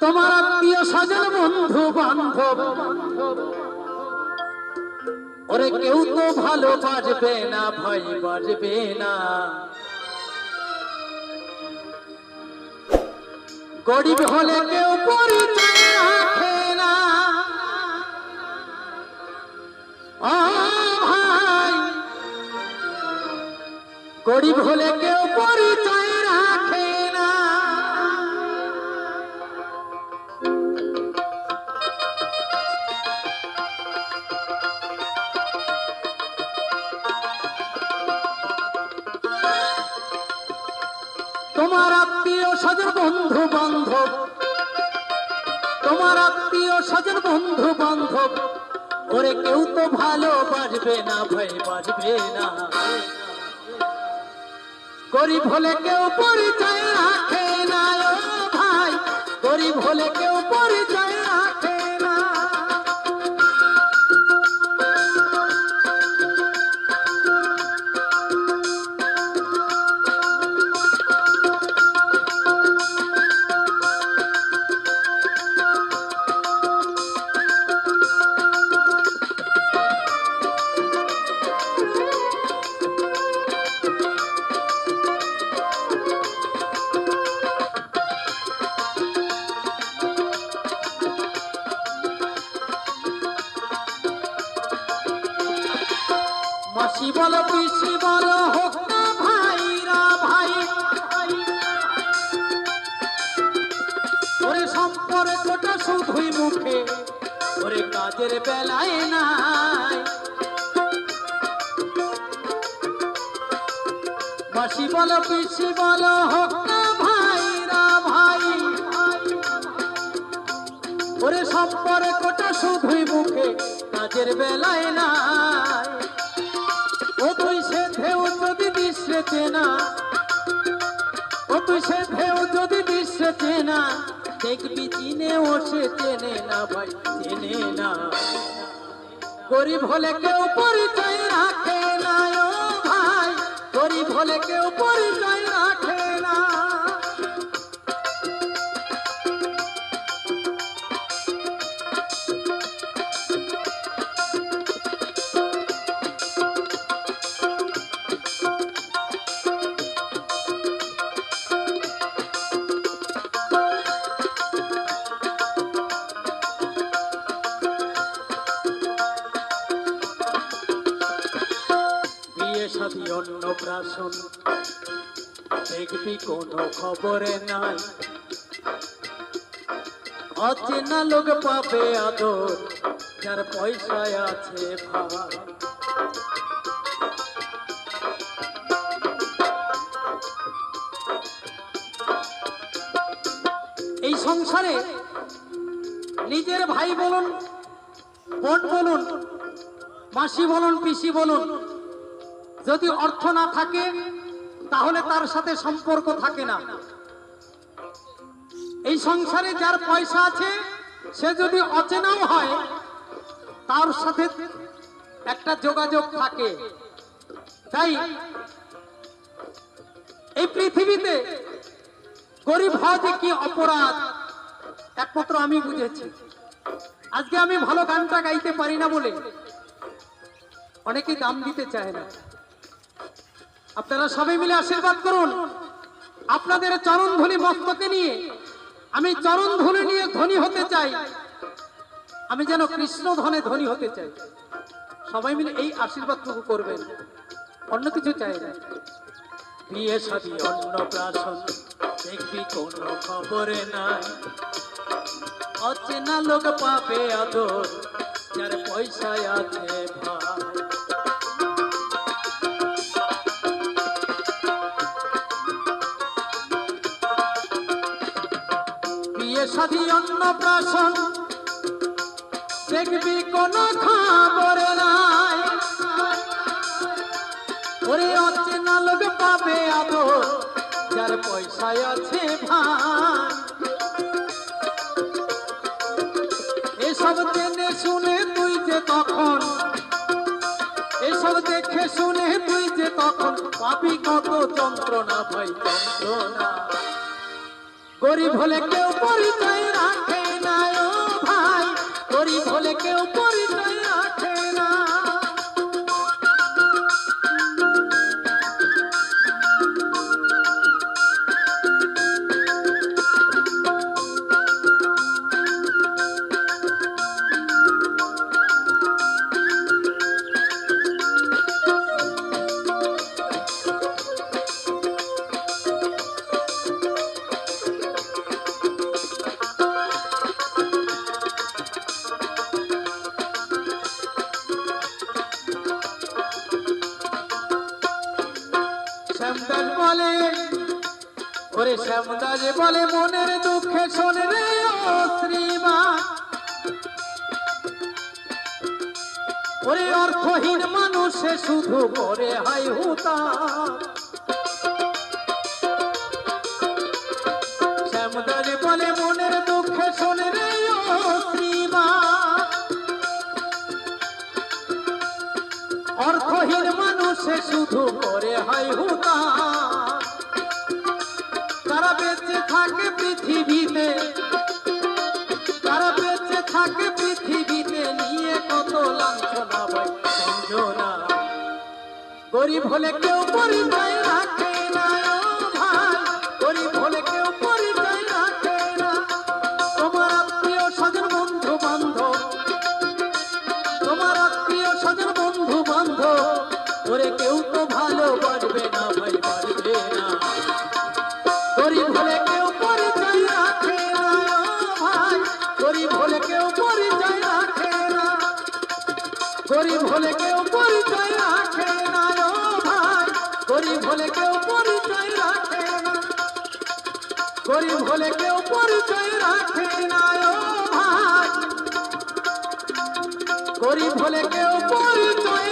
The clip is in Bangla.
তোমার আত্মীয় স্বজন, বন্ধু, বান্ধব। ওরে কেউ তো ভালো বাজবে না ভাই বাজবে না। গরিব হলে কেউ পরিচয় রাখে না। ভাই, গরিব হলে কেউ পরিচয় রাখে তোমার আত্মীয় স্বজন বন্ধু বান্ধব। তোমার আত্মীয় স্বজন বন্ধু বান্ধব। ওরে কেউ তো ভালো বাজবে না ভাই বাজবে না। গরিব হলে কেউ পরিচয় রাখে না ভাই। গরিব হলে কেউ পরিচয় রাখে না মাসি বলো পিসি বলো, হোক না ভাইরা ভাই। ওরে সম্পর্কটা শুধুই মুখে, ওরে কাজের বেলায় বলো, পিসি না ভাই। ওরে সম্পর্কটা শুধুই মুখে, কাজের বেলায় নাই। চেনা ও তুই সে ঢেউ যদি দৃশ্য চেনা দেখবি চিনে ও সে চেনে না ভাই, চেনে না। গরিব হলে কেউ পরিচয় সাথী দেখবি কোনো খবরে নাই অচেনা লোক পাবে আদর, যার পয়সায় আছে এই সংসারে নিজের ভাই বলুন, বোন বলুন, মাসি বলুন, পিসি বলুন যদি অর্থ না থাকে, তাহলে তার সাথে সম্পর্ক থাকে না। এই সংসারে যার পয়সা আছে, সে যদি অচেনাও হয়, তার সাথে একটা যোগাযোগ থাকে। তাই এই পৃথিবীতে গরিব হওয়া যে কি অপরাধ, একমাত্র আমি বুঝেছি। আজকে আমি ভালো গানটা গাইতে পারি না বলে অনেকে দাম দিতে চায় না। আপনারা সবাই মিলে আশীর্বাদ করুন। আপনাদের চরণ ধনী মস্তকে নিয়ে আমি চরণ ধনী নিয়ে ধনী হতে চাই। আমি যেন কৃষ্ণ ধনে ধনী হতে চাই। সবাই মিলে এই আশীর্বাদটুকু করবেন। অন্য কিছু চাই না। বিয়ে সাদি অন্নপ্রাশন দেখবি কোনো খবরে নাই। অচেনা লোক পাবে আদর, যার পয়সায় আছে ভাই সাথী অন্নপ্রাশন। দেখবি কোন খবর নাই। ওরে অচেনা লোক পাবে আদর, যার পয়সায় আছে ভাই এসব জেনে শুনে তুই যে তখন, এসব দেখে শুনে তুই যে তখন পাবি কত যন্ত্রণা ভাই যন্ত্রণা। গরিব হলে কেউ পরিচয় রাখে না ও ভাই। গরিব হলে কেউ পরিচয় ওরে শ্যামদাস বলে মনের দুঃখে শোনে রে ও শ্রীমান ওরে অর্থহীন মানুষে শুধু করে হাই হুতা। শ্যামদাস বলে মনের দুঃখে শোনে রে ও শ্রীমান অর্থহীন মানুষে শুধু করে হাই হুতা। গরিব হলে কেউ পরিচয় কেউ পরিচয় রাখে না। গরিব হলে কেউ পরিচয় রাখে না গরিব হলে কেউ পরিচয়